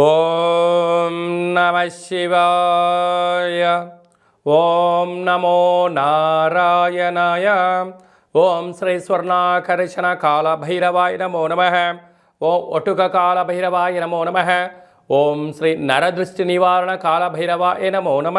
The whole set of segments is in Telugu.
ఓం నమ శివాయ ఓం నమో నారాయణాయ ఓం శ్రీ స్వర్ణాకర్షణ కాల భైరవాయ నమో నమ ఓం ఒటుక కాల భైరవాయ నమో నమ ఓం శ్రీ నరదృష్టి నివారణ కాల భైరవాయ నమో నమ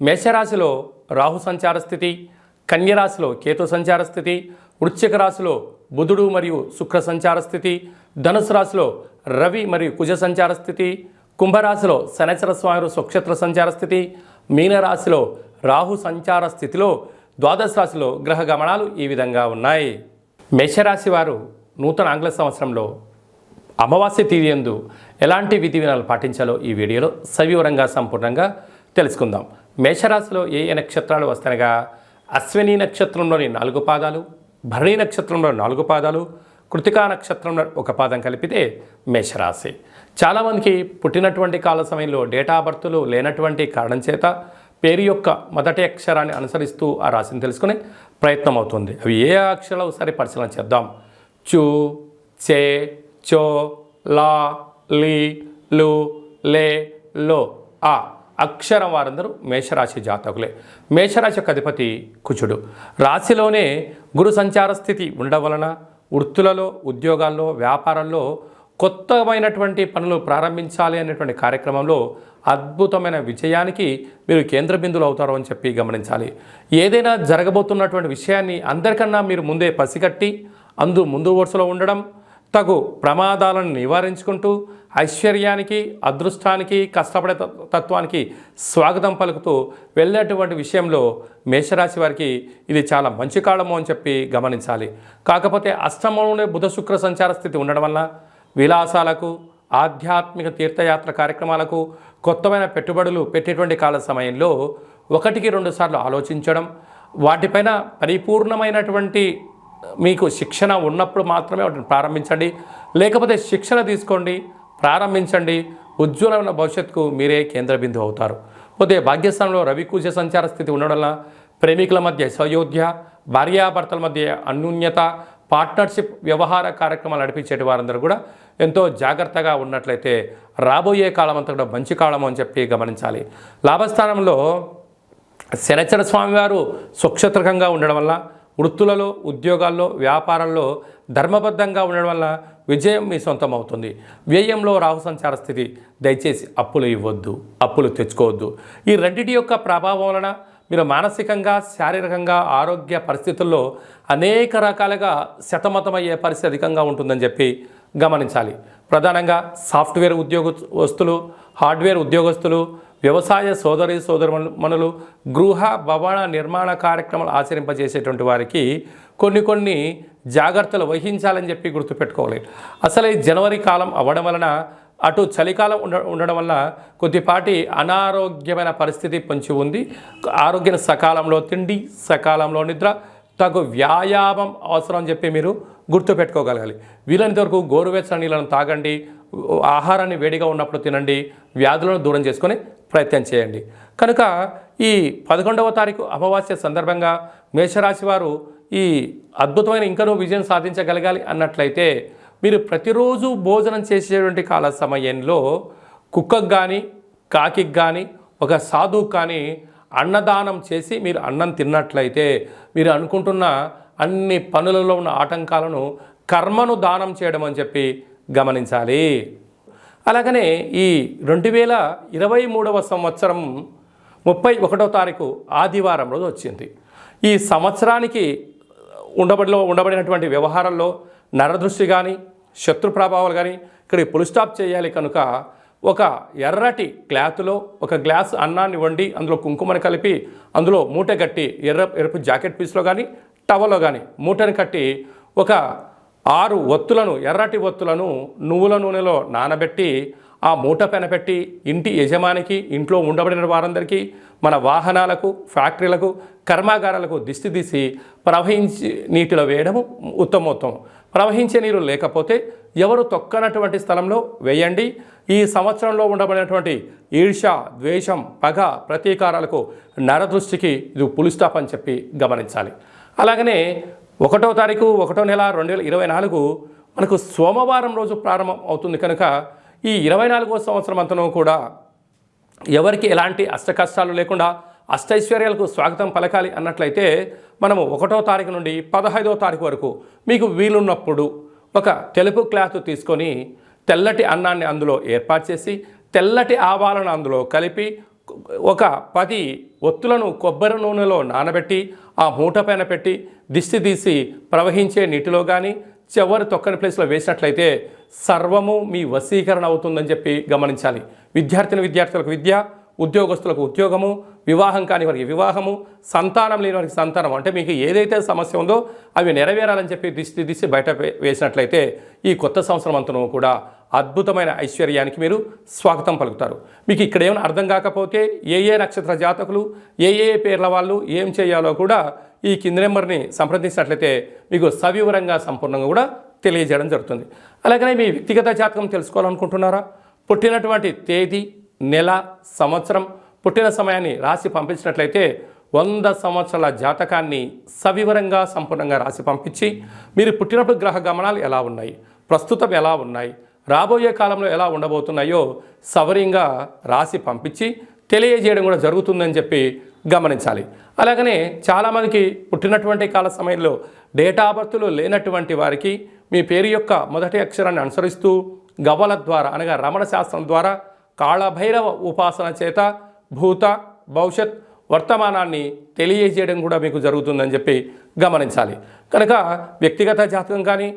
మేషరాశిలో రాహు సంచార స్థితి కన్యరాశిలో కేతు సంచార స్థితి వృశ్చిక రాశిలో బుధుడు మరియు శుక్ర సంచార స్థితి ధనుసు రాశిలో రవి మరియు కుజ సంచార స్థితి కుంభరాశిలో శనచర స్వామి సుక్షత్ర సంచార స్థితి మీనరాశిలో రాహు సంచార స్థితిలో ద్వాదశ రాశిలో గ్రహ గమనాలు ఈ విధంగా ఉన్నాయి. మేషరాశి వారు నూతన ఆంగ్ల సంవత్సరంలో అమావాస్య తీరియందు ఎలాంటి విధి విధానాలు పాటించాలో ఈ వీడియోలో సవివరంగా సంపూర్ణంగా తెలుసుకుందాం. మేషరాశిలో ఏ ఏ నక్షత్రాలు వస్తాయనగా అశ్విని నక్షత్రంలోని నాలుగు పాదాలు భరణి నక్షత్రంలో నాలుగు పాదాలు కృతికా నక్షత్రంలో ఒక పాదం కలిపితే మేషరాశి. చాలామందికి పుట్టినటువంటి కాల సమయంలో డేటా బర్త్లు లేనటువంటి కారణం చేత పేరు యొక్క మొదటి అక్షరాన్ని అనుసరిస్తూ ఆ రాశిని తెలుసుకునే ప్రయత్నం అవుతుంది. అవి ఏ అక్షరాలు ఒకసారి పరిశీలన చేద్దాం. చు చే చో లా లీ లు లే లో ఆ. అక్షరం వారందరూ మేషరాశి జాతకులే. మేషరాశి యొక్క అధిపతి కుచుడు రాశిలోనే గురు సంచార స్థితి ఉండడం వలన వృత్తులలో ఉద్యోగాల్లో వ్యాపారాల్లో కొత్తమైనటువంటి పనులు ప్రారంభించాలి అనేటువంటి కార్యక్రమంలో అద్భుతమైన విజయానికి మీరు కేంద్ర బిందులు అవుతారు అని చెప్పి గమనించాలి. ఏదైనా జరగబోతున్నటువంటి విషయాన్ని అందరికన్నా మీరు ముందే పసిగట్టి అందు ముందు వరుసలో ఉండడం తగు ప్రమాదాలను నివారించుకుంటూ ఐశ్వర్యానికి అదృష్టానికి కష్టపడే తత్వానికి స్వాగతం పలుకుతూ వెళ్ళేటువంటి విషయంలో మేషరాశి వారికి ఇది చాలా మంచి కాలము అని చెప్పి గమనించాలి. కాకపోతే అష్టమంలోనే బుధ శుక్ర సంచార స్థితి ఉండడం వల్ల విలాసాలకు ఆధ్యాత్మిక తీర్థయాత్ర కార్యక్రమాలకు కొత్తమైన పెట్టుబడులు పెట్టేటువంటి కాల సమయంలో ఒకటికి రెండు సార్లు ఆలోచించడం వాటిపైన పరిపూర్ణమైనటువంటి మీకు శిక్షణ ఉన్నప్పుడు మాత్రమే వాటిని ప్రారంభించండి. లేకపోతే శిక్షణ తీసుకోండి ప్రారంభించండి. ఉజ్వలమైన భవిష్యత్తుకు మీరే కేంద్ర బిందువు అవుతారు. పోతే భాగ్యస్థానంలో రవి సంచార స్థితి ఉండడం వల్ల ప్రేమికుల మధ్య సయోధ్య భార్యాభర్తల మధ్య అన్యూన్యత పార్ట్నర్షిప్ వ్యవహార కార్యక్రమాలు నడిపించేటి వారందరూ కూడా ఎంతో జాగ్రత్తగా ఉన్నట్లయితే రాబోయే కాలం అంతా కూడా మంచి కాలం అని చెప్పి గమనించాలి. లాభస్థానంలో శనచర స్వామివారు స్వక్షత్రకంగా ఉండడం వల్ల వృత్తులలో ఉద్యోగాల్లో వ్యాపారంలో ధర్మబద్ధంగా ఉండడం వల్ల విజయం మీ సొంతం అవుతుంది వ్యయంలో రాహు సంచార స్థితి దయచేసి అప్పులు ఇవ్వద్దు అప్పులు తెచ్చుకోవద్దు. ఈ రెండిటి యొక్క ప్రభావం వలన మీరు మానసికంగా శారీరకంగా ఆరోగ్య పరిస్థితుల్లో అనేక రకాలుగా శతమతమయ్యే పరిస్థితి అధికంగా ఉంటుందని చెప్పి గమనించాలి. ప్రధానంగా సాఫ్ట్వేర్ ఉద్యోగస్తులు హార్డ్వేర్ ఉద్యోగస్తులు వ్యవసాయ సోదరి సోదరుమణులు గృహ భవన నిర్మాణ కార్యక్రమాలు ఆచరింపజేసేటువంటి వారికి కొన్ని కొన్ని జాగ్రత్తలు వహించాలని చెప్పి గుర్తుపెట్టుకోవాలి. అసలు ఈ జనవరి కాలం అవ్వడం వలన అటు చలికాలం ఉండ ఉండడం వల్ల కొద్దిపాటి అనారోగ్యమైన పరిస్థితి పొంచి ఉంది. ఆరోగ్యం సకాలంలో తిండి సకాలంలో నిద్ర తగు వ్యాయామం అవసరం అని చెప్పి మీరు గుర్తుపెట్టుకోగలగాలి. వీలైనంత వరకు గోరువెచ్చని నీళ్ళను తాగండి ఆహారాన్ని వేడిగా ఉన్నప్పుడు తినండి వ్యాధులను దూరం చేసుకొని ప్రయత్నం చేయండి. కనుక ఈ పదకొండవ తారీఖు అమావాస్య సందర్భంగా మేషరాశి వారు ఈ అద్భుతమైన ఇంకనూ విజయం సాధించగలగాలి అన్నట్లయితే మీరు ప్రతిరోజు భోజనం చేసేటువంటి కాల సమయంలో కుక్కకు కానీ కాకికి కానీ ఒక సాధువు కానీ అన్నదానం చేసి మీరు అన్నం తిన్నట్లయితే మీరు అనుకుంటున్న అన్ని పనులలో ఉన్న ఆటంకాలను కర్మను దానం చేయడం అని చెప్పి గమనించాలి. అలాగనే ఈ రెండు వేల ఇరవై మూడవ సంవత్సరం ముప్పై ఒకటో తారీఖు ఆదివారం రోజు వచ్చింది. ఈ సంవత్సరానికి ఉండబడిలో ఉండబడినటువంటి వ్యవహారాల్లో నరదృష్టి కానీ శత్రు ప్రభావాలు కానీ ఇక్కడ పుల్ స్టాప్ చేయాలి కనుక ఒక ఎర్రటి క్లాత్లో ఒక గ్లాస్ అన్నాన్ని వండి అందులో కుంకుమని కలిపి అందులో మూట కట్టి ఎర్ర ఎరుపు జాకెట్ పీస్లో కానీ టవల్లో కానీ మూటను కట్టి ఒక ఆరు ఒత్తులను ఎర్రటి ఒత్తులను నువ్వుల నూనెలో నానబెట్టి ఆ మూట పెనపెట్టి ఇంటి యజమానికి ఇంట్లో ఉండబడిన వారందరికీ మన వాహనాలకు ఫ్యాక్టరీలకు కర్మాగారాలకు దిష్టి తీసి ప్రవహించి నీటిలో వేయడము ఉత్తమోత్తమం. ప్రవహించే నీరు లేకపోతే ఎవరు తొక్కనటువంటి స్థలంలో వేయండి. ఈ సంవత్సరంలో ఉండబడినటువంటి ఈర్ష ద్వేషం పగ ప్రతీకారాలకు నరదృష్టికి ఇది పులిస్టాప్ అని చెప్పి గమనించాలి. అలాగనే ఒకటో తారీఖు ఒకటో నెల రెండు వేల ఇరవై నాలుగు మనకు సోమవారం రోజు ప్రారంభం అవుతుంది కనుక ఈ ఇరవై నాలుగో సంవత్సరం అంతను కూడా ఎవరికి ఎలాంటి అష్ట కష్టాలు లేకుండా అష్టైశ్వర్యాలకు స్వాగతం పలకాలి అన్నట్లయితే మనము ఒకటో తారీఖు నుండి పదహైదో తారీఖు వరకు మీకు వీలున్నప్పుడు ఒక తెలుపు క్లాత్ తీసుకొని తెల్లటి అన్నాన్ని అందులో ఏర్పాటు చేసి తెల్లటి ఆవాలను అందులో కలిపి ఒక పది ఒత్తులను కొబ్బరి నూనెలో నానబెట్టి ఆ మూట పైన పెట్టి దిష్టి తీసి ప్రవహించే నీటిలో కానీ చివరి తొక్కని ప్లేస్లో వేసినట్లయితే సర్వము మీ వశీకరణ అవుతుందని చెప్పి గమనించాలి. విద్యార్థిని విద్యార్థులకు విద్య ఉద్యోగస్తులకు ఉద్యోగము వివాహం కాని వారికి వివాహము సంతానం లేని వారికి సంతానం. అంటే మీకు ఏదైతే సమస్య ఉందో అవి నెరవేరాలని చెప్పి దిష్టి దిశ బయట వేసినట్లయితే ఈ కొత్త సంవత్సరం అంతను కూడా అద్భుతమైన ఐశ్వర్యానికి మీరు స్వాగతం పలుకుతారు. మీకు ఇక్కడ ఏమైనా అర్థం కాకపోతే ఏ ఏ నక్షత్ర జాతకులు ఏ ఏ పేర్ల వాళ్ళు ఏం చేయాలో కూడా ఈ కింది నెంబర్ని సంప్రదించినట్లయితే మీకు సవివరంగా సంపూర్ణంగా కూడా తెలియజేయడం జరుగుతుంది. అలాగనే మీ వ్యక్తిగత జాతకం తెలుసుకోవాలనుకుంటున్నారా? పుట్టినటువంటి తేదీ నెల సంవత్సరం పుట్టిన సమయాన్ని రాసి పంపించినట్లయితే వంద సంవత్సరాల జాతకాన్ని సవివరంగా సంపూర్ణంగా రాసి పంపించి మీరు పుట్టినప్పుడు గ్రహ గమనాలు ఎలా ఉన్నాయి? ప్రస్తుతం ఎలా ఉన్నాయి? రాబోయే కాలంలో ఎలా ఉండబోతున్నాయో సవరింగా రాసి పంపించి తెలియజేయడం కూడా జరుగుతుందని చెప్పి గమనించాలి. అలాగనే చాలామందికి పుట్టినటువంటి కాల సమయంలో డేటా బర్త్లు లేనటువంటి వారికి మీ పేరు యొక్క మొదటి అక్షరాన్ని అనుసరిస్తూ గవల ద్వారా అనగా రమణ శాస్త్రం ద్వారా కాళభైరవ ఉపాసన చేత భూత భవిష్యత్ వర్తమానాన్ని తెలియజేయడం కూడా మీకు జరుగుతుందని చెప్పి గమనించాలి. కనుక వ్యక్తిగత జాతకం కానీ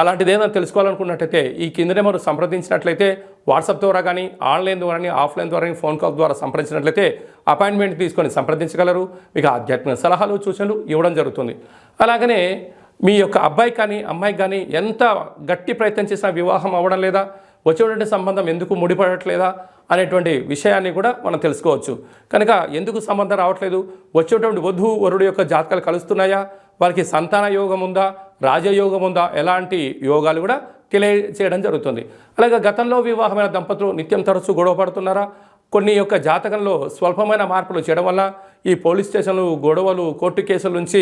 అలాంటిది ఏదైనా తెలుసుకోవాలనుకున్నట్టయితే ఈ కింద నెంబర్ సంప్రదించినట్లయితే వాట్సాప్ ద్వారా కానీ ఆన్లైన్ ద్వారా కానీ ఆఫ్లైన్ ద్వారా కానీ ఫోన్ కాల్ ద్వారా సంప్రదించినట్లయితే అపాయింట్మెంట్ తీసుకొని సంప్రదించగలరు. మీకు ఆధ్యాత్మిక సలహాలు సూచనలు ఇవ్వడం జరుగుతుంది. అలాగనే మీ యొక్క అబ్బాయి కానీ అమ్మాయికి కానీ ఎంత గట్టి ప్రయత్నం చేసినా వివాహం అవ్వడం లేదా వచ్చేటువంటి సంబంధం ఎందుకు ముడిపడట్లేదా అనేటువంటి విషయాన్ని కూడా మనం తెలుసుకోవచ్చు. కనుక ఎందుకు సంబంధం రావట్లేదు? వచ్చేటువంటి వధువు వరుడు యొక్క జాతకాలు కలుస్తున్నాయా? వారికి సంతాన యోగం ఉందా? రాజయోగం ఉందా ఎలాంటి యోగాలు కూడా తెలియచేయడం జరుగుతుంది. అలాగే గతంలో వివాహమైన దంపతులు నిత్యం తరచూ గొడవ పడుతున్నారా? కొన్ని యొక్క జాతకంలో స్వల్పమైన మార్పులు చేయడం వల్ల ఈ పోలీస్ స్టేషన్లు గొడవలు కోర్టు కేసుల నుంచి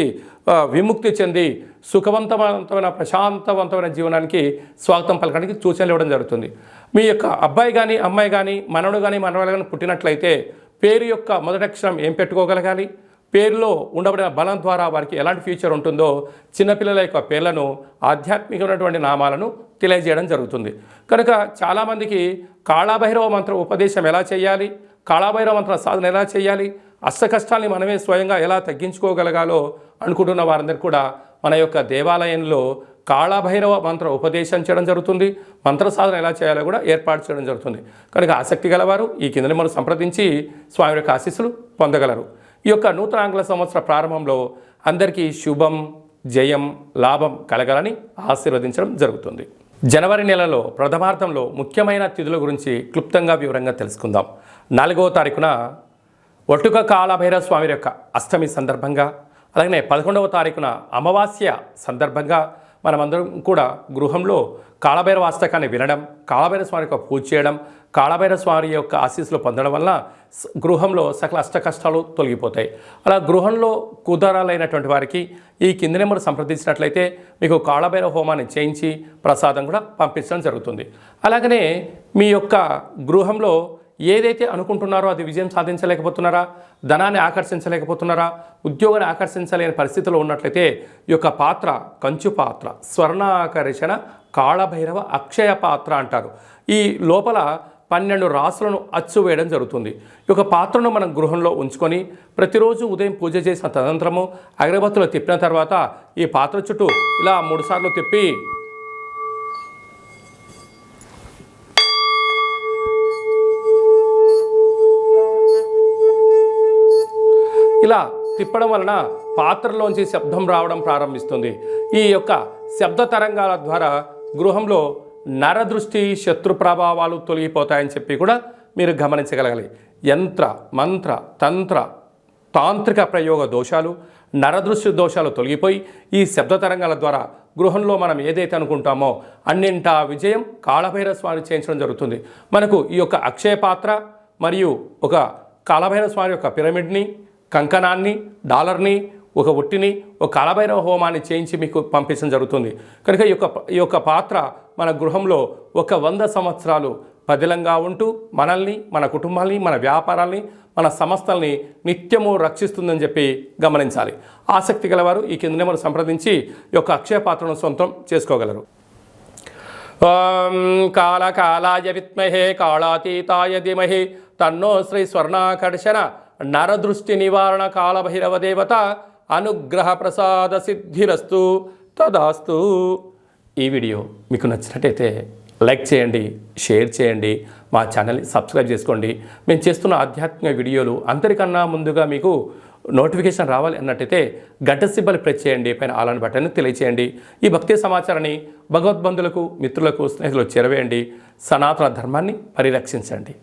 విముక్తి చెంది సుఖవంతవంతమైన ప్రశాంతవంతమైన జీవనానికి స్వాగతం పలకడానికి సూచనలు ఇవ్వడం జరుగుతుంది. మీ యొక్క అబ్బాయి కానీ అమ్మాయి కానీ మనవడు కానీ మనవడు కానీ పుట్టినట్లయితే పేరు యొక్క మొదటి అక్షరం ఏం పెట్టుకోగలగాలి? పేరులో ఉండబడిన బలం ద్వారా వారికి ఎలాంటి ఫ్యూచర్ ఉంటుందో చిన్నపిల్లల యొక్క పేర్లను ఆధ్యాత్మికమైనటువంటి నామాలను తెలియజేయడం జరుగుతుంది. కనుక చాలామందికి కాళాభైరవ మంత్ర ఉపదేశం ఎలా చేయాలి కాళాభైరవ మంత్ర సాధన ఎలా చేయాలి అష్ట కష్టాల్ని మనమే స్వయంగా ఎలా తగ్గించుకోగలగాలో అనుకుంటున్న వారందరూ కూడా మన యొక్క దేవాలయంలో కాళభైరవ మంత్ర ఉపదేశం చేయడం జరుగుతుంది. మంత్ర సాధన ఎలా చేయాలో కూడా ఏర్పాటు చేయడం జరుగుతుంది. కనుక ఆసక్తి గలవారు ఈ కిందని మనం సంప్రదించి స్వామి యొక్క ఆశీస్సులు పొందగలరు. ఈ యొక్క నూతన ఆంగ్ల సంవత్సర ప్రారంభంలో అందరికీ శుభం జయం లాభం కలగాలని ఆశీర్వదించడం జరుగుతుంది. జనవరి నెలలో ప్రథమార్థంలో ముఖ్యమైన తిథుల గురించి క్లుప్తంగా వివరంగా తెలుసుకుందాం. నాలుగవ తారీఖున ఒట్టుక కాలభైరవ స్వామి యొక్క అష్టమి సందర్భంగా అలాగే పదకొండవ తారీఖున అమావాస్య సందర్భంగా మనమందరం కూడా గృహంలో కాళభైరవ అష్టకాన్ని వినడం కాళభైరవ స్వామి యొక్క పూజ చేయడం కాళభైరవ స్వామి యొక్క ఆశీస్సులు పొందడం వల్ల గృహంలో సకల అష్ట కష్టాలు తొలగిపోతాయి. అలా గృహంలో కుదరాలైనటువంటి వారికి ఈ కింది నెంబర్ సంప్రదించినట్లయితే మీకు కాళభైరవ హోమాన్ని చేయించి ప్రసాదం కూడా పంపించడం జరుగుతుంది. అలాగనే మీ యొక్క గృహంలో ఏదైతే అనుకుంటున్నారో అది విజయం సాధించలేకపోతున్నారా ధనాన్ని ఆకర్షించలేకపోతున్నారా ఉద్యోగాన్ని ఆకర్షించలేని పరిస్థితిలో ఉన్నట్లయితే ఈ యొక్క పాత్ర కంచు పాత్ర స్వర్ణాకర్షణ కాళభైరవ అక్షయ పాత్ర అంటారు. ఈ లోపల పన్నెండు రాసులను అచ్చు వేయడం జరుగుతుంది. ఈ యొక్క పాత్రను మనం గృహంలో ఉంచుకొని ప్రతిరోజు ఉదయం పూజ చేసిన తదంతరము అగరబత్తులు తిప్పిన తర్వాత ఈ పాత్ర చుట్టూ ఇలా మూడుసార్లు తిప్పి ఇలా తిప్పడం వలన పాత్రలోంచి శబ్దం రావడం ప్రారంభిస్తుంది. ఈ యొక్క శబ్ద తరంగాల ద్వారా గృహంలో నరదృష్టి శత్రు ప్రభావాలు తొలగిపోతాయని చెప్పి కూడా మీరు గమనించగలగాలి. యంత్ర మంత్ర తంత్ర తాంత్రిక ప్రయోగ దోషాలు నరదృశ్య దోషాలు తొలగిపోయి ఈ శబ్ద తరంగాల ద్వారా గృహంలో మనం ఏదైతే అనుకుంటామో అన్నింటా విజయం కాళభైరవ స్వామి చేయించడం జరుగుతుంది. మనకు ఈ యొక్క అక్షయ పాత్ర మరియు ఒక కాళభైరవ స్వామి యొక్క పిరమిడ్ని కంకణాన్ని డాలర్ని ఒక ఒట్టిని ఒక కాలభైరవ హోమాన్ని చేయించి మీకు పంపించడం జరుగుతుంది. కనుక ఈ యొక్క ఈ యొక్క పాత్ర మన గృహంలో ఒక వంద సంవత్సరాలు పదిలంగా ఉంటూ మనల్ని మన కుటుంబాల్ని మన వ్యాపారాల్ని మన సంస్థల్ని నిత్యము రక్షిస్తుందని చెప్పి గమనించాలి. ఆసక్తి గలవారు ఈ కింద నెంబర్ సంప్రదించి ఈ యొక్క అక్షయ పాత్రను సొంతం చేసుకోగలరు. ఓం కాళకాలాయ విత్మహే కాళాతీతాయ ధీమహి తన్నో శ్రీ స్వర్ణాకర్షణ నరదృష్టి నివారణ కాలభైరవ దేవత అనుగ్రహ ప్రసాద సిద్ధిరస్తు. తదాస్తు. ఈ వీడియో మీకు నచ్చినట్టయితే లైక్ చేయండి షేర్ చేయండి మా ఛానల్ని సబ్స్క్రైబ్ చేసుకోండి. మేము చేస్తున్న ఆధ్యాత్మిక వీడియోలు అందరికన్నా ముందుగా మీకు నోటిఫికేషన్ రావాలి అన్నట్టయితే గంట సిబ్బలు ప్రెస్ చేయండి పైన ఆలని బటన్ తెలియచేయండి. ఈ భక్తి సమాచారాన్ని భగవద్బంధులకు మిత్రులకు స్నేహితులకు చేరవేయండి. సనాతన ధర్మాన్ని పరిరక్షించండి.